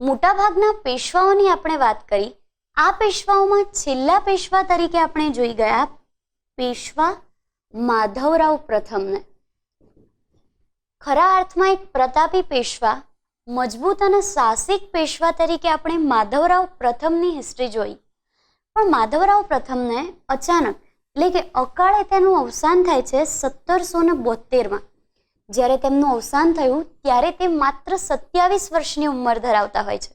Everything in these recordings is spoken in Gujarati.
મોટાભાગના પેશવાઓની આપણે વાત કરી, આ પેશવાઓમાં છેલ્લા પેશવા તરીકે આપણે જોઈ ગયા પેશવા માધવરાવ પ્રથમને. ખરા અર્થમાં એક પ્રતાપી પેશવા, મજબૂત અને સાહસિક પેશવા તરીકે આપણે માધવરાવ પ્રથમની હિસ્ટ્રી જોઈ. પણ માધવરાવ પ્રથમને અચાનક, એટલે કે અકાળે તેનું અવસાન થાય છે સત્તરસો ને બોતેરમાં જ્યારે તેમનું અવસાન થયું, ત્યારે તે માત્ર સત્યાવીસ વર્ષની ઉંમર ધરાવતા હોય છે.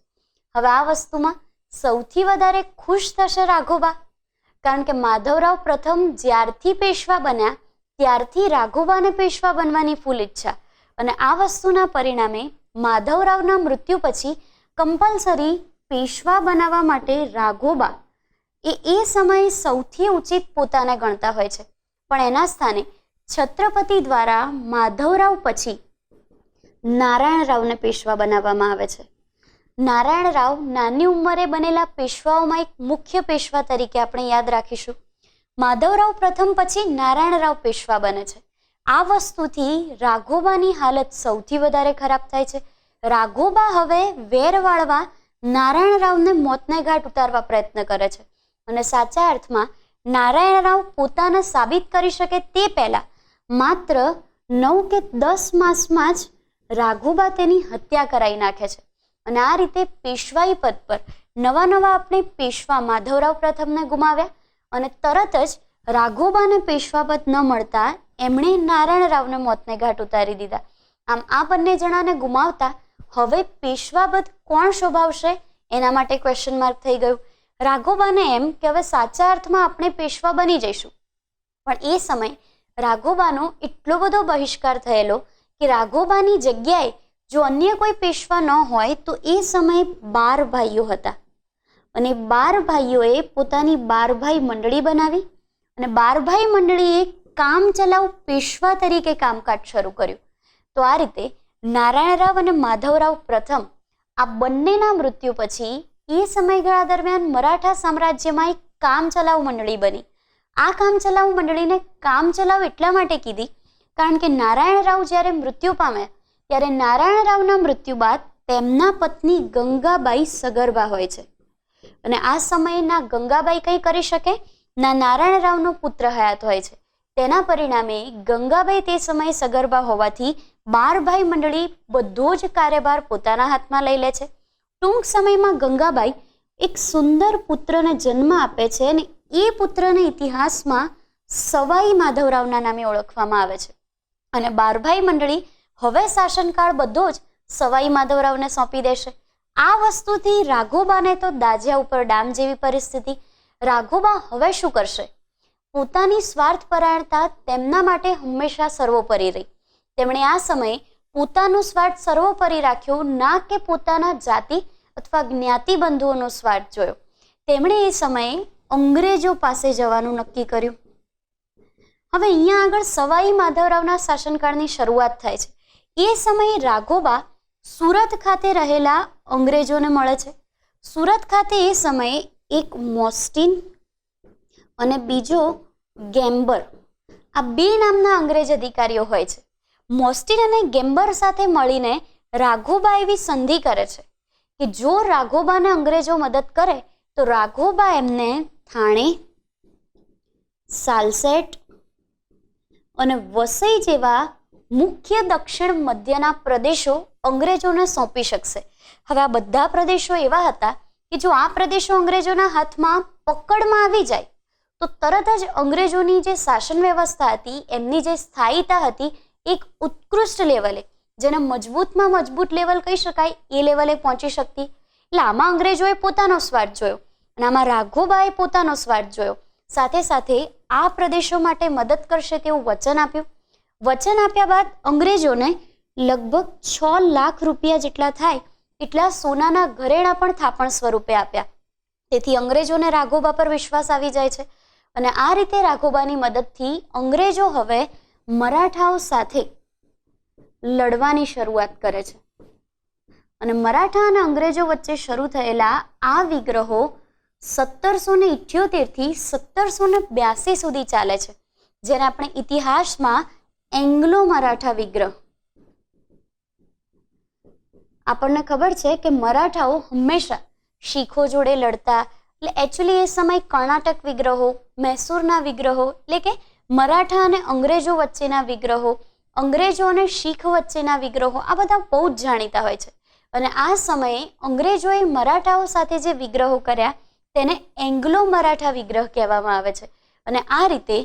હવે આ વસ્તુમાં સૌથી વધારે ખુશ થશે રાઘોબા, કારણ કે માધવરાવ પ્રથમ જ્યારથી પેશવા બન્યા, ત્યારથી રાઘોબાને પેશવા બનવાની ફૂલ ઈચ્છા. અને આ વસ્તુના પરિણામે માધવરાવના મૃત્યુ પછી કમ્પલસરી પેશવા બનાવવા માટે રાઘોબા એ એ સમયે સૌથી ઉચિત પોતાને ગણતા હોય છે. પણ એના સ્થાને છત્રપતિ દ્વારા માધવરાવ પછી નારાયણ રાવને પેશવા બનાવવામાં આવે છે. નારાયણ રાવ નાની ઉંમરે બનેલા પેશવાઓમાં એક મુખ્ય પેશવા તરીકે આપણે યાદ રાખીશું. માધવરાવ પ્રથમ પછી નારાયણ રાવ પેશવા બને છે. આ વસ્તુથી રાઘોબાની હાલત સૌથી વધારે ખરાબ થાય છે. રાઘોબા હવે વેર વાળવા નારાયણ રાવને મોતને ઘાટ ઉતારવા પ્રયત્ન કરે છે. અને સાચા અર્થમાં નારાયણ રાવ પોતાને સાબિત કરી શકે તે પહેલા માત્ર નવ કે દસ માસમાં જ રાઘુબા તેની હત્યા કરાવી નાખે છે. અને આ રીતે પેશવાઈ પદ પર નવા નવા આપણે પેશવા માધવરાવ પ્રથમને ગુમાવ્યા અને તરત જ રાઘુબાને પેશવા પદ ન મળતા એમણે નારાયણ રાવને મોતને ઘાટ ઉતારી દીધા. આમ આ બંને જણાને ગુમાવતા હવે પેશવા પદ કોણ શોભાવશે એના માટે ક્વેશ્ચન માર્ક થઈ ગયું. રાઘોબાને એમ કે હવે સાચા અર્થમાં આપણે પેશવા બની જઈશું. પણ એ સમય રાઘોબાનો એટલો બધો બહિષ્કાર થયેલો કે રાઘોબાની જગ્યાએ જો અન્ય કોઈ પેશવા ન હોય તો એ સમયે બાર ભાઈઓ હતા. અને બાર ભાઈઓએ પોતાની બાર ભાઈ મંડળી બનાવી અને બાર ભાઈ મંડળીએ કામ ચલાવ પેશવા તરીકે કામકાજ શરૂ કર્યું. તો આ રીતે નારાયણરાવ અને માધવરાવ પ્રથમ આ બંનેના મૃત્યુ પછી એ સમયગાળા દરમિયાન મરાઠા સામ્રાજ્યમાં એક કામ ચલાવ મંડળી બની. આ કામ ચલાવ મંડળીને કામ ચલાવ એટલા માટે કીધી, કારણ કે નારાયણ રાવ જ્યારે મૃત્યુ પામ્યા, ત્યારે નારાયણ રાવના મૃત્યુ બાદ તેમના પત્ની ગંગાબાઈ સગર્ભા હોય છે. અને આ સમયે ના ગંગાબાઈ કંઈ કરી શકે? ના નારાયણ રાવનો પુત્ર હયાત હોય છે. તેના પરિણામે ગંગાબાઈ તે સમયે સગર્ભા હોવાથી બાર ભાઈ મંડળી બધો જ કાર્યભાર પોતાના હાથમાં લઈ લે છે. ટૂંક સમયમાં ગંગાબાઈ એક સુંદર પુત્રને જન્મ આપે છે અને એ પુત્રને ઇતિહાસમાં સવાઈ માધવરાવના નામે ઓળખવામાં આવે છે. અને બારભાઈ મંડળી હવે શાસનકાળ બધો જ સવાઈ માધવરાવને સોંપી દેશે. આ વસ્તુથી રાઘોબાને તો દાજ્યા ઉપર ડામ જેવી પરિસ્થિતિ. રાઘોબા હવે શું કરશે? પોતાની સ્વાર્થપરાયણતા તેમના માટે હંમેશા સર્વોપરી રહી. તેમણે આ સમયે પોતાનું સ્વાર્થ સર્વોપરી રાખ્યો, ના કે પોતાના જાતિ અથવા જ્ઞાતિ બંધુઓનો સ્વાર્થ જોયો. તેમણે એ સમયે અંગ્રેજો પાસે જવાનું નક્કી કર્યું. હવે અહીંયા આગળ સવાઈ માધવરાવના શાસનકાળની શરૂઆત થાય છે. એ સમયે રાઘોબા સુરત ખાતે રહેલા અંગ્રેજોને મળે છે. સુરત ખાતે એ સમયે એક મોસ્ટિન અને બીજો ગેમ્બર, આ બે નામના અંગ્રેજ અધિકારીઓ હોય છે. મોસ્ટિન અને ગેમ્બર સાથે મળીને રાઘોબા એવી સંધિ કરે છે કે જો રાઘોબાને અંગ્રેજો મદદ કરે, તો રાઘોબા એમને થાણે, સાલસેટ અને વસઈ જેવા મુખ્ય દક્ષિણ મધ્યના પ્રદેશો અંગ્રેજોને સોંપી શકશે. હવે આ બધા પ્રદેશો એવા હતા કે જો આ પ્રદેશો અંગ્રેજોના હાથમાં પકડમાં આવી જાય, તો તરત જ અંગ્રેજોની જે શાસન વ્યવસ્થા હતી, એમની જે સ્થાયીતા હતી, એક ઉત્કૃષ્ટ લેવલે, જેને મજબૂતમાં મજબૂત લેવલ કહી શકાય, એ લેવલે પહોંચી શકતી. એટલે આમાં અંગ્રેજોએ પોતાનો સ્વાર્થ જોયો. અને આમાં રાઘોબાએ પોતાનો સ્વાર્થ જોયો. સાથે સાથે આ પ્રદેશો માટે મદદ કરશે તેવું વચન આપ્યું. વચન આપ્યા બાદ અંગ્રેજોને લગભગ છ લાખ રૂપિયા જેટલા થાય એટલા સોનાના ઘરેણા પણ થાપણ સ્વરૂપે આપ્યા. તેથી અંગ્રેજોને રાઘોબા પર વિશ્વાસ આવી જાય છે. અને આ રીતે રાઘોબાની મદદથી અંગ્રેજો હવે મરાઠાઓ સાથે લડવાની શરૂઆત કરે છે. અને મરાઠા અને અંગ્રેજો વચ્ચે શરૂ થયેલા આ વિગ્રહો સત્તરસો ને ઇઠ્યોતેરથી સત્તરસો ને બ્યાસી સુધી ચાલે છે, જ્યારે આપણે ઇતિહાસમાં એંગ્લો મરાઠા વિગ્રહ. આપણને ખબર છે કે મરાઠાઓ હંમેશા શીખો જોડે લડતા, એટલે એકચ્યુઅલી એ સમય કર્ણાટક વિગ્રહો, મૈસૂરના વિગ્રહો, એટલે કે મરાઠા અને અંગ્રેજો વચ્ચેના વિગ્રહો, અંગ્રેજો અને શીખ વચ્ચેના વિગ્રહો, આ બધા બહુ જ જાણીતા હોય છે. અને આ સમયે અંગ્રેજોએ મરાઠાઓ સાથે જે વિગ્રહો કર્યા તેને એંગ્લો મરાઠા વિગ્રહ કહેવામાં આવે છે. અને આ રીતે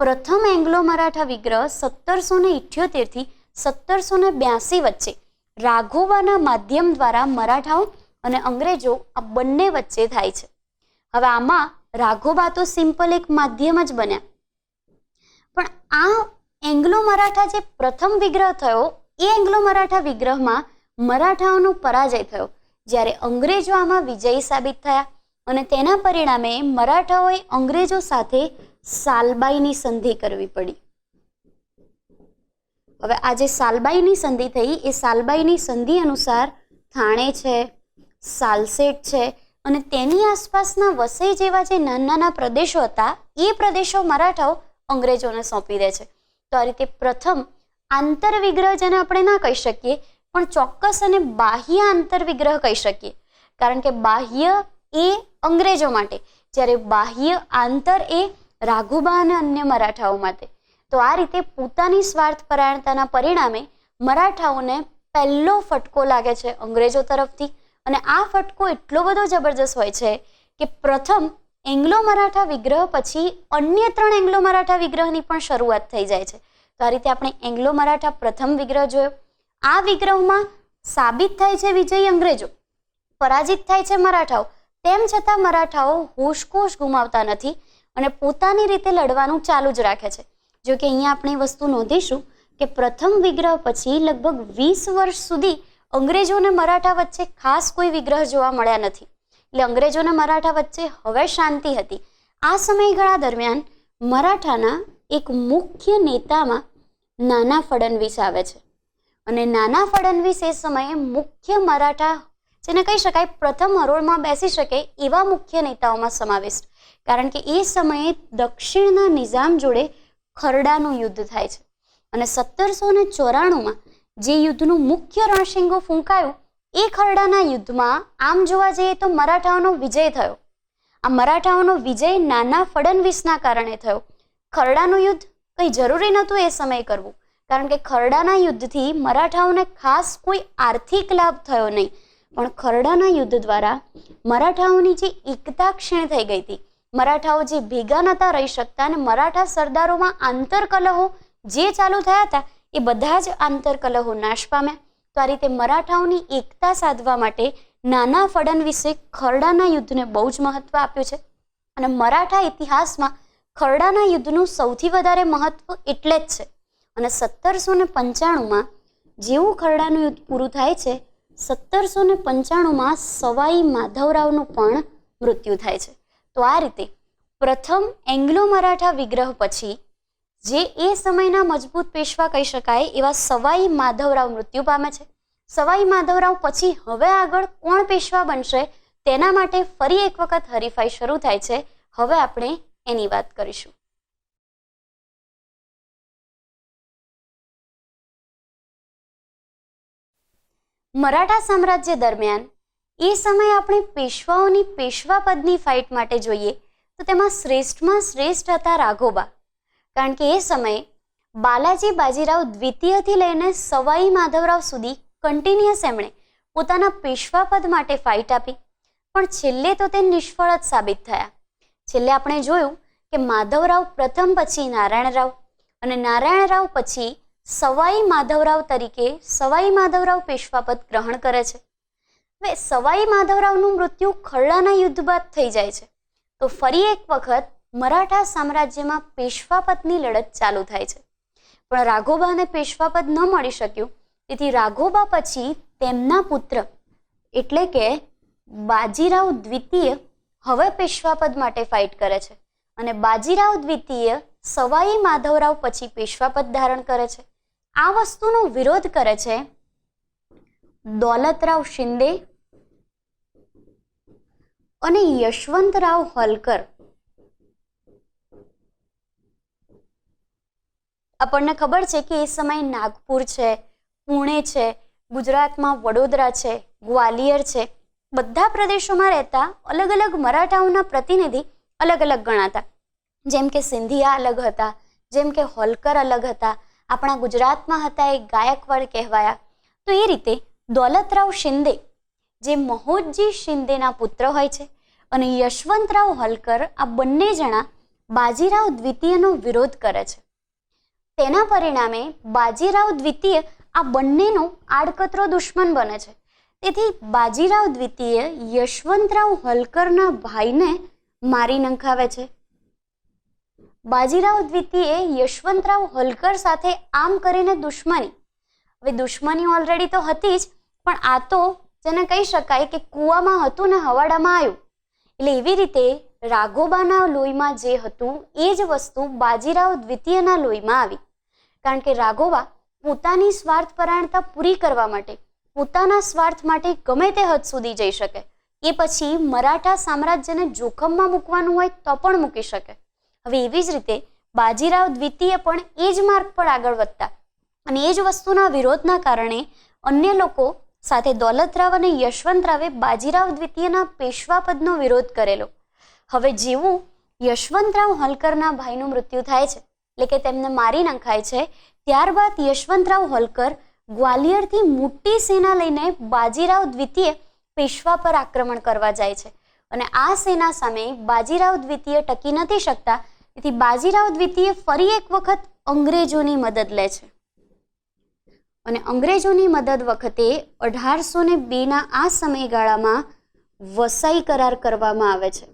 પ્રથમ એંગ્લો મરાઠા વિગ્રહ સત્તરસો ને ઇઠ્યોતેરથી સત્તરસો ને બ્યાસી વચ્ચે રાઘોબાના માધ્યમ દ્વારા મરાઠાઓ અને અંગ્રેજો આ બંને વચ્ચે થાય છે. હવે આમાં રાઘોબા તો સિમ્પલ એક માધ્યમ જ બન્યા. પણ આ એંગ્લો મરાઠા જે પ્રથમ વિગ્રહ થયો, એ એંગ્લો મરાઠા વિગ્રહમાં મરાઠાઓનો પરાજય થયો. જ્યારે અંગ્રેજો આમાં વિજયી સાબિત થયા. અને તેના પરિણામે મરાઠાઓએ અંગ્રેજો સાથે સાલબાઈની સંધિ કરવી પડી. હવે આ જે સાલબાઈની સંધિ થઈ, એ સાલબાઈની સંધિ અનુસાર થાણે છે, સાલસેટ છે અને તેની આસપાસના વસઈ જેવા જે નાના નાના પ્રદેશો હતા, એ પ્રદેશો મરાઠાઓ અંગ્રેજોને સોંપી દે છે. તો આ રીતે પ્રથમ આંતરવિગ્રહ જેને આપણે ના કહી શકીએ, પણ ચોક્કસ અને બાહ્ય આંતરવિગ્રહ કહી શકીએ. કારણ કે બાહ્ય એ અંગ્રેજો માટે. જ્યારે બાહ્ય આંતર એ રાઘુબા અને અન્ય મરાઠાઓ માટે. તો આ રીતે પોતાની સ્વાર્થપરાયણતાના પરિણામે મરાઠાઓને પહેલો ફટકો લાગે છે અંગ્રેજો તરફથી. અને આ ફટકો એટલો બધો જબરજસ્ત હોય છે કે પ્રથમ એંગ્લો મરાઠા વિગ્રહ પછી અન્ય ત્રણ એંગ્લો મરાઠા વિગ્રહની પણ શરૂઆત થઈ જાય છે. તો આ રીતે આપણે એંગ્લો મરાઠા પ્રથમ વિગ્રહ જોયો. આ વિગ્રહમાં સાબિત થાય છે વિજયી અંગ્રેજો, પરાજિત થાય છે મરાઠાઓ. તેમ છતાં મરાઠાઓ હોશકોશ ગુમાવતા નથી અને પોતાની રીતે લડવાનું ચાલુ જ રાખે છે. જો કે અહીંયા આપણે વસ્તુ નોંધીશું કે પ્રથમ વિગ્રહ પછી લગભગ વીસ વર્ષ સુધી અંગ્રેજોને મરાઠા વચ્ચે ખાસ કોઈ વિગ્રહ જોવા મળ્યા નથી. એટલે અંગ્રેજોને મરાઠા વચ્ચે હવે શાંતિ હતી. આ સમયગાળા દરમિયાન મરાઠાના એક મુખ્ય નેતામાં નાના ફડણવીસ આવે છે. અને નાના ફડણવીસ એ સમયે મુખ્ય મરાઠા જેને કહી શકાય પ્રથમ હરોળમાં બેસી શકે એવા મુખ્ય નેતાઓમાં સમાવિષ્ટ. કારણ કે એ સમયે દક્ષિણના નિઝામ જોડે ખરડાનું યુદ્ધ થાય છે. અને સત્તરસો ને ચોરાણુંમાં જે યુદ્ધનું મુખ્ય રણશીંગો ફૂંકાયું, એ ખરડાના યુદ્ધમાં આમ જોવા જઈએ તો મરાઠાઓનો વિજય થયો. આ મરાઠાઓનો વિજય નાના ફડણવીસના કારણે થયો. ખરડાનું યુદ્ધ કંઈ જરૂરી નહોતું એ સમયે કરવું. કારણ કે ખરડાના યુદ્ધથી મરાઠાઓને ખાસ કોઈ આર્થિક લાભ થયો નહીં. પણ ખરડાના યુદ્ધ દ્વારા મરાઠાઓની જે એકતા ક્ષીણ થઈ ગઈ હતી, મરાઠાઓ જે ભેગા નહોતા રહી શકતા અને મરાઠા સરદારોમાં આંતરકલહો જે ચાલુ થયા હતા, એ બધા જ આંતરકલહો નાશ પામ્યા. તો આ રીતે મરાઠાઓની એકતા સાધવા માટે નાના ફડણવીસે ખરડાના યુદ્ધને બહુ જ મહત્વ આપ્યું છે. અને મરાઠા ઇતિહાસમાં ખરડાના યુદ્ધનું સૌથી વધારે મહત્વ એટલે જ છે. અને સત્તરસો ને પંચાણુંમાં જેવું ખરડાનું યુદ્ધ પૂરું થાય છે સત્તરસો ને પંચાણુંમાં સવાઈ માધવરાવનું પણ મૃત્યુ થાય છે. તો આ રીતે પ્રથમ એંગ્લો મરાઠા વિગ્રહ પછી જે એ સમયના મજબૂત પેશવા કહી શકાય એવા સવાઈ માધવરાવ મૃત્યુ પામે છે. સવાઈ માધવરાવ પછી હવે આગળ કોણ પેશવા બનશે તેના માટે ફરી એક વખત હરીફાઈ શરૂ થાય છે. હવે આપણે એની વાત કરીશું. મરાઠા સામ્રાજ્ય દરમિયાન એ સમયે આપણે પેશવાઓની પેશવા પદની ફાઇટ માટે જોઈએ તો તેમાં શ્રેષ્ઠમાં શ્રેષ્ઠ હતા રાઘોબા. કારણ કે એ સમયે બાલાજી બાજીરાવ દ્વિતીયથી લઈને સવાઈ માધવરાવ સુધી કન્ટિન્યુઅસ એમણે પોતાના પેશવા પદ માટે ફાઇટ આપી. પણ છેલ્લે તો તે નિષ્ફળ જ સાબિત થયા. છેલ્લે આપણે જોયું કે માધવરાવ પ્રથમ પછી નારાયણરાવ અને નારાયણરાવ પછી સવાઈ માધવરાવ તરીકે સવાઈ માધવરાવ પેશવાપદ ગ્રહણ કરે છે. હવે સવાઈ માધવરાવનું મૃત્યુ ખરડાના યુદ્ધ બાદ થઈ જાય છે. તો ફરી એક વખત મરાઠા સામ્રાજ્યમાં પેશવાપદની લડત ચાલુ થાય છે. પણ રાઘોબાને પેશવાપદ ન મળી શક્યું. તેથી રાઘોબા પછી તેમના પુત્ર એટલે કે બાજીરાવ દ્વિતીય હવે પેશવાપદ માટે ફાઇટ કરે છે. અને બાજીરાવ દ્વિતીય સવાઈ માધવરાવ પછી પેશવાપદ ધારણ કરે છે. આ વસ્તુનો વિરોધ કરે છે. દોલતરાવ શિંદે અને યશવંતરાવ હોલકર. આપણને ખબર છે કે એ સમયે નાગપુર છે, પુણે છે, ગુજરાતમાં વડોદરા છે, ગ્વાલિયર છે. બધા પ્રદેશોમાં રહેતા અલગ અલગ મરાઠાઓના પ્રતિનિધિ અલગ અલગ ગણાતા. જેમ કે સિંધિયા અલગ હતા, જેમ કે હોલકર અલગ હતા આપણા ગુજરાતમાં હતા એ ગાયકવાડ કહેવાયા. તો એ રીતે દોલતરાવ શિંદે, જે મહોદજી શિંદેના પુત્ર હોય છે અને યશવંતરાવ હલકર, આ બંને જણા બાજીરાવ દ્વિતીયનો વિરોધ કરે છે. તેના પરિણામે બાજીરાવ દ્વિતીય આ બંનેનો આડકતરો દુશ્મન બને છે. તેથી બાજીરાવ દ્વિતીય યશવંતરાવ હલકરના ભાઈને મારી નંખાવે છે. બાજીરાવ દ્વિતીયે યશવંતરાવ હોલકર સાથે આમ કરીને દુશ્મની. હવે દુશ્મની ઓલરેડી તો હતી જ, પણ આ તો જેને કહી શકાય કે કૂવામાં હતું ને હવાડામાં આવ્યું. એટલે એવી રીતે રાઘોબાના લોહીમાં જે હતું, એ જ વસ્તુ બાજીરાવ દ્વિતીયના લોહીમાં આવી. કારણ કે રાઘોબા પોતાની સ્વાર્થપરાયણતા પૂરી કરવા માટે, પોતાના સ્વાર્થ માટે ગમે તે હદ સુધી જઈ શકે. એ પછી મરાઠા સામ્રાજ્યને જોખમમાં મૂકવાનું હોય તો પણ મૂકી શકે. હવે એવી જ રીતે બાજીરાવ દ્વિતીય પણ એ જ માર્ગ પર આગળ વધતા અને એ જ વસ્તુના વિરોધના કારણે અન્ય લોકો સાથે દોલતરાવ અને યશવંતરાવે બાજીરાવ દ્વિતીયના પેશવા પદનો વિરોધ કરેલો. હવે જેવું યશવંતરાવ હોલકરના ભાઈનું મૃત્યુ થાય છે, એટલે કે તેમને મારી નાખાય છે, ત્યારબાદ યશવંતરાવ હોલકર ગ્વાલિયરથી મોટી સેના લઈને બાજીરાવ દ્વિતીય પેશવા પર આક્રમણ કરવા જાય છે. અને આ સેના સામે બાજીરાવ દ્વિતીય ટકી નથી શકતા તેથી બાજીરાવ દ્વિતીય ફરી એક વખત અંગ્રેજોની મદદ લે છે. અને અંગ્રેજોની મદદ વખતે અઢારસો ને બેના આ સમયગાળામાં વસાઈ કરાર કરવામાં આવે છે.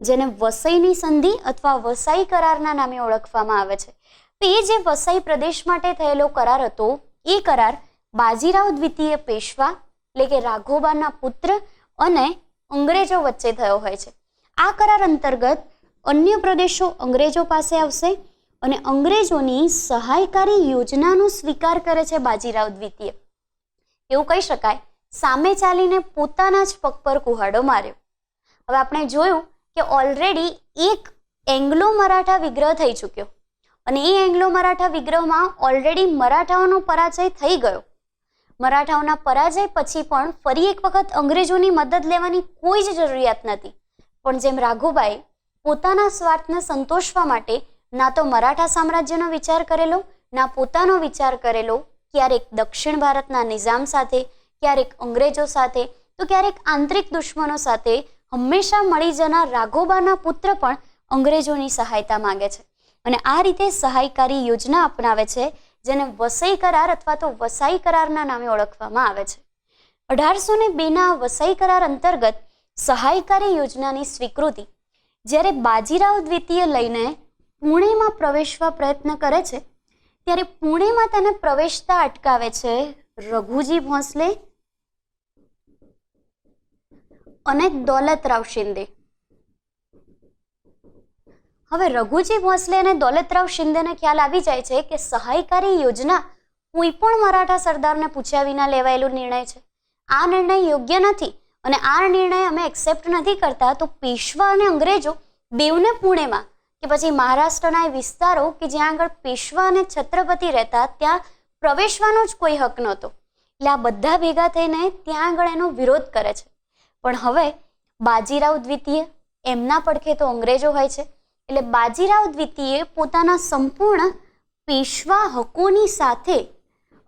જેને વસઈની સંધિ અથવા વસાઈ કરારના નામે ઓળખવામાં આવે છે. તો એ જે વસાઈ પ્રદેશ માટે થયેલો કરાર હતો, એ કરાર બાજીરાવ દ્વિતીય પેશવા એટલે કે રાઘોબાના પુત્ર અને અંગ્રેજો વચ્ચે થયો હોય છે. આ કરાર અંતર્ગત અન્ય પ્રદેશો અંગ્રેજો પાસે આવશે અને અંગ્રેજોની સહાયકારી યોજનાનો સ્વીકાર કરે છે બાજીરાવ દ્વિતીય. એવું કહી શકાય, સામે ચાલીને પોતાના જ પગ પર કુહાડો માર્યો. હવે આપણે જોયું કે ઓલરેડી એક એંગ્લો મરાઠા વિગ્રહ થઈ ચૂક્યો અને એ એંગ્લો મરાઠા વિગ્રહમાં ઓલરેડી મરાઠાઓનો પરાજય થઈ ગયો. મરાઠાઓના પરાજય પછી પણ ફરી એક વખત અંગ્રેજોની મદદ લેવાની કોઈ જ જરૂરિયાત નથી. પણ જેમ રાઘુબાઈ પોતાના સ્વાર્થને સંતોષવા માટે ના તો મરાઠા સામ્રાજ્યનો વિચાર કરેલો, ના પોતાનો વિચાર કરેલો, ક્યારેક દક્ષિણ ભારતના નિઝામ સાથે, ક્યારેક અંગ્રેજો સાથે, તો ક્યારેક આંતરિક દુશ્મનો સાથે હંમેશા મળી જનાર રાઘોબાના પુત્ર પણ અંગ્રેજોની સહાયતા માંગે છે. અને આ રીતે સહાયકારી યોજના અપનાવે છે, જેને વસઈ કરાર અથવા તો વસાઈ કરારના નામે ઓળખવામાં આવે છે. અઢારસો ને બેના વસાઈ કરાર અંતર્ગત સહાયકારી યોજનાની સ્વીકૃતિ જ્યારે બાજીરાવ દ્વિતીય લઈને પુણેમાં પ્રવેશવા પ્રયત્ન કરે છે, ત્યારે પુણેમાં તેને પ્રવેશતા અટકાવે છે રઘુજી ભોંસલે અને દોલતરાવ શિંદે. હવે રઘુજી ભોંસલે અને દોલતરાવ શિંદેને ખ્યાલ આવી જાય છે કે સહાયકારી યોજના કોઈ પણ મરાઠા સરદારને પૂછ્યા વિના લેવાયેલો નિર્ણય છે. આ નિર્ણય યોગ્ય નથી. અને આ નિર્ણય અમે એક્સેપ્ટ નથી કરતા, તો પેશવા અને અંગ્રેજો દેવને પુણેમાં કે પછી મહારાષ્ટ્રના એ વિસ્તારો કે જ્યાં આગળ પેશવા અને છત્રપતિ રહેતા, ત્યાં પ્રવેશવાનો જ કોઈ હક નહોતો. એટલે આ બધા ભેગા થઈને ત્યાં આગળ એનો વિરોધ કરે છે. પણ હવે બાજીરાવ દ્વિતીય, એમના પડખે તો અંગ્રેજો હોય છે. એટલે બાજીરાવ દ્વિતીય પોતાના સંપૂર્ણ પેશવા હકોની સાથે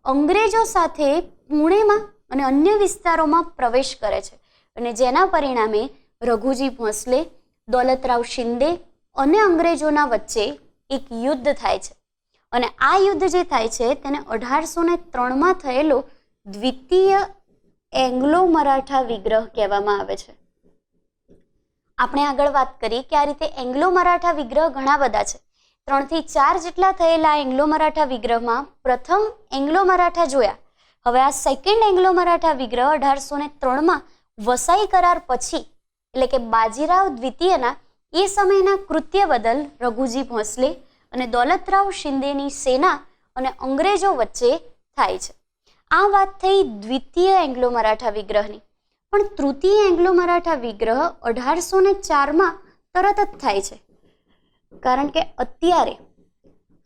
અંગ્રેજો સાથે પુણેમાં અને અન્ય વિસ્તારોમાં પ્રવેશ કરે છે. અને જેના પરિણામે રઘુજી ભોંસલે, દોલતરાવ શિંદે અને અંગ્રેજોના વચ્ચે એક યુદ્ધ થાય છે. અને આ યુદ્ધ જે થાય છે તેને અઢારસો ને ત્રણમાં થયેલો દ્વિતીય એંગ્લો મરાઠા વિગ્રહ કહેવામાં આવે છે. આપણે આગળ વાત કરી કે આ રીતે એંગ્લો મરાઠા વિગ્રહ ઘણા બધા છે. ત્રણથી ચાર જેટલા થયેલા એંગ્લો મરાઠા વિગ્રહમાં પ્રથમ એંગ્લો મરાઠા જોયા. હવે આ સેકન્ડ એંગ્લો મરાઠા વિગ્રહ અઢારસો ને ત્રણમાં વસાઈ કરાર પછી, એટલે કે બાજીરાવ દ્વિતીયના, એ સમયના કૃત્ય બદલ રઘુજી ભોંસલે અને દોલતરાવ શિંદેની સેના અને અંગ્રેજો વચ્ચે થાય છે. આ વાત થઈ દ્વિતીય એંગ્લો મરાઠા વિગ્રહની. પણ તૃતીય એંગ્લો મરાઠા વિગ્રહ અઢારસો ને ચારમાં તરત જ થાય છે. કારણ કે અત્યારે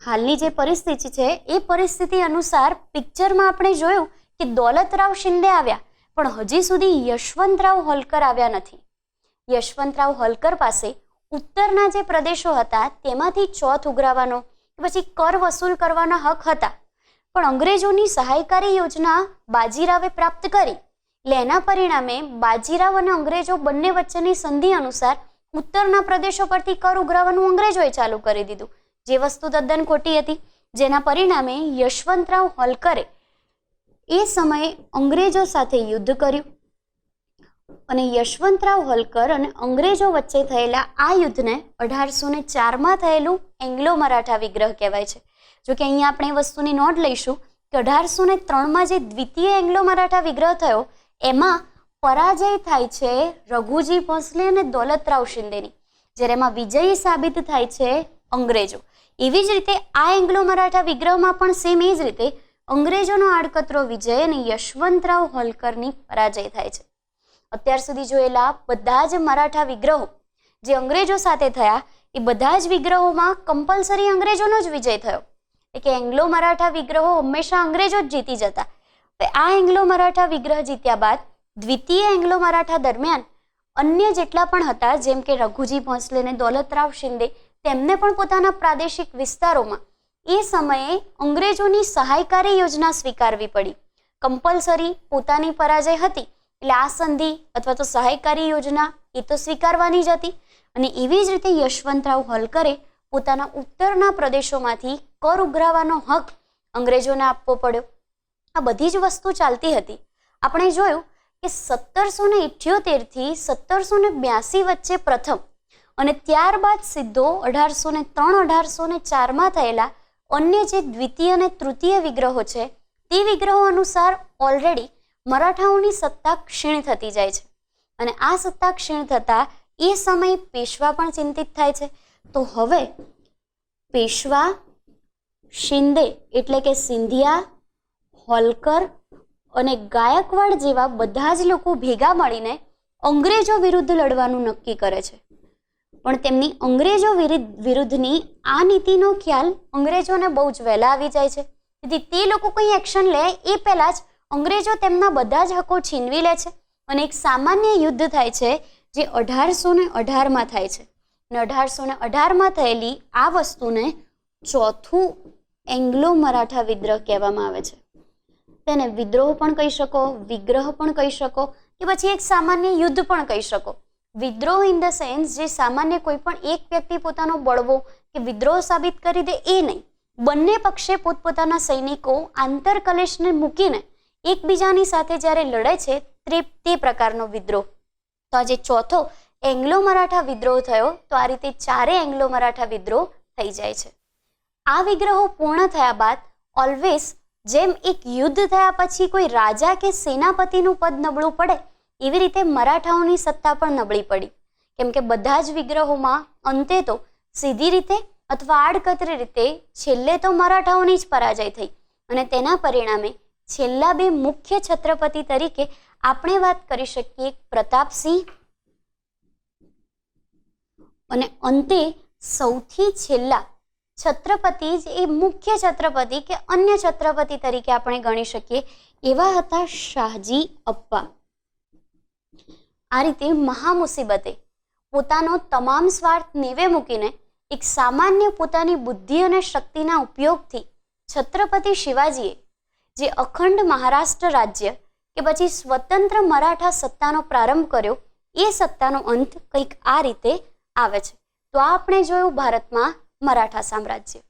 હાલની જે પરિસ્થિતિ છે, એ પરિસ્થિતિ અનુસાર પિક્ચરમાં આપણે જોયું કે દોલતરાવ શિંદે આવ્યા. પણ હજી સુધી યશવંતરાવ હોલકર આવ્યા નથી. યશવંતરાવ હોલકર પાસે ઉત્તરના જે પ્રદેશો હતા તેમાંથી ચોથ ઉઘરાવાનો પછી કર વસૂલ કરવાના હક હતા. પણ અંગ્રેજોની સહાયકારી યોજના બાજીરાવે પ્રાપ્ત કરી. એટલે એના પરિણામે બાજીરાવ અને અંગ્રેજો બંને વચ્ચેની સંધિ અનુસાર ઉત્તરના પ્રદેશો પરથી કર ઉઘરાવાનું અંગ્રેજોએ ચાલુ કરી દીધું. જે વસ્તુ તદ્દન ખોટી હતી, જેના પરિણામે યશવંતરાવ હોલકરે એ સમયે અંગ્રેજો સાથે યુદ્ધ કર્યું અને યશવંતરાવ હોલકર અને અંગ્રેજો વચ્ચે થયેલા આ યુદ્ધને અઢારસો ને ચારમાં થયેલું એંગ્લો મરાઠા વિગ્રહ કહેવાય છે. જો કે અહીંયા આપણે એ વસ્તુની નોંધ લઈશું કે અઢારસો ને ત્રણમાં જે દ્વિતીય એંગ્લો મરાઠા વિગ્રહ થયો, એમાં પરાજય થાય છે રઘુજી ભોંસલે અને દોલતરાવ શિંદેની, જ્યારે એમાં વિજયી સાબિત થાય છે અંગ્રેજો. એવી જ રીતે આ એંગ્લો મરાઠા વિગ્રહમાં પણ સેમ એ જ રીતે અંગ્રેજોનો આડકતરો વિજય અને યશવંતરાવ હોલકરની પરાજય થાય છે. અત્યાર સુધી જોયેલા બધા જ મરાઠા વિગ્રહો જે અંગ્રેજો સાથે થયા, એ બધા જ વિગ્રહોમાં કમ્પલસરી અંગ્રેજોનો જ વિજય થયો. એટલે કે એંગ્લો મરાઠા વિગ્રહો હંમેશા અંગ્રેજો જ જીતી જતા. આ એંગ્લો મરાઠા વિગ્રહ જીત્યા બાદ દ્વિતીય એંગ્લો મરાઠા દરમિયાન અન્ય જેટલા પણ હતા, જેમ કે રઘુજી ભોંસલે અને દોલતરાવ શિંદે, તેમને પણ પોતાના પ્રાદેશિક વિસ્તારોમાં એ સમયે અંગ્રેજોની સહાયકારી યોજના સ્વીકારવી પડી. કમ્પલસરી પોતાની પરાજય હતી, એટલે આ સંધિ અથવા તો સહાયકારી યોજના એ તો સ્વીકારવાની જ હતી અને એવી જ રીતે યશવંતરાવ હોલકરે પોતાના ઉત્તરના પ્રદેશોમાંથી કર ઉઘરાવવાનો હક અંગ્રેજોને આપવો પડ્યો. આ બધી જ વસ્તુ ચાલતી હતી. આપણે જોયું કે સત્તરસો ને ઇઠ્યોતેરથી સત્તરસો ને બ્યાસી વચ્ચે પ્રથમ અને ત્યારબાદ સીધો અઢારસો ને ત્રણ, અઢારસો ને ચારમાં થયેલા અન્ય જે દ્વિતીય અને તૃતીય વિગ્રહો છે, તે વિગ્રહો અનુસાર ઓલરેડી મરાઠાઓની સત્તા ક્ષીણ થતી જાય છે. અને આ સત્તા ક્ષીણ થતા એ સમયે પેશવા પણ ચિંતિત થાય છે. તો હવે પેશવા, શિંદે એટલે કે સિંધિયા, હોલકર અને ગાયકવાડ જેવા બધા જ લોકો ભેગા મળીને અંગ્રેજો વિરુદ્ધ લડવાનું નક્કી કરે છે. પણ તેમની અંગ્રેજો વિરુદ્ધ, વિરુદ્ધની આ નીતિનો ખ્યાલ અંગ્રેજોને બહુ જ વહેલા આવી જાય છે. તેથી તે લોકો કંઈ એક્શન લે એ પહેલાં જ અંગ્રેજો તેમના બધા જ હકો છીનવી લે છે અને એક સામાન્ય યુદ્ધ થાય છે જે અઢારસો ને અઢારમાં થાય છે. અને અઢારસો ને અઢારમાં થયેલી આ વસ્તુને ચોથું એંગ્લો મરાઠા વિદ્રોહ કહેવામાં આવે છે. તેને વિદ્રોહ પણ કહી શકો, વિગ્રહ પણ કહી શકો કે પછી એક સામાન્ય યુદ્ધ પણ કહી શકો. વિદ્રોહ ઇન ધ સેન્સ જે સામાન્ય કોઈ પણ એક વ્યક્તિ પોતાનો બળવો કે વિદ્રોહ સાબિત કરી દે એ નહીં. બંને પક્ષે પોતપોતાના સૈનિકો આંતરકલેશને મૂકીને એકબીજાની સાથે જ્યારે લડે છે તે તે પ્રકારનો વિદ્રોહ. તો આજે ચોથો એંગ્લો મરાઠા વિદ્રોહ થયો તો આ રીતે ચારે એંગ્લો મરાઠા વિદ્રોહ થઈ જાય છે. આ વિગ્રહો પૂર્ણ થયા બાદ ઓલવેઝ જેમ એક યુદ્ધ થયા પછી કોઈ રાજા કે સેનાપતિનું પદ નબળું પડે એવી રીતે મરાઠાઓની સત્તા પણ નબળી પડી. કેમ કે બધા જ વિગ્રહોમાં અંતે તો સીધી રીતે અથવા આડકતરી રીતે છેલ્લે તો મરાઠાઓની જ પરાજય થઈ. અને તેના પરિણામે છેલ્લા બે મુખ્ય છત્રપતિ તરીકે આપણે વાત કરી શકીએ પ્રતાપસિંહ. અને અંતે સૌથી છેલ્લા છત્રપતિ જ એ મુખ્ય છત્રપતિ કે અન્ય છત્રપતિ તરીકે આપણે ગણી શકીએ એવા હતા શાહજી અપ્પા. આ રીતે મહામુસીબતે પોતાનો તમામ સ્વાર્થ નેવે મૂકીને એક સામાન્ય પોતાની બુદ્ધિ અને શક્તિના ઉપયોગથી છત્રપતિ શિવાજીએ જે અખંડ મહારાષ્ટ્ર રાજ્ય કે પછી સ્વતંત્ર મરાઠા સત્તાનો પ્રારંભ કર્યો, એ સત્તાનો અંત કંઈક આ રીતે આવે છે. તો આ આપણે જોયું ભારતમાં મરાઠા સામ્રાજ્ય.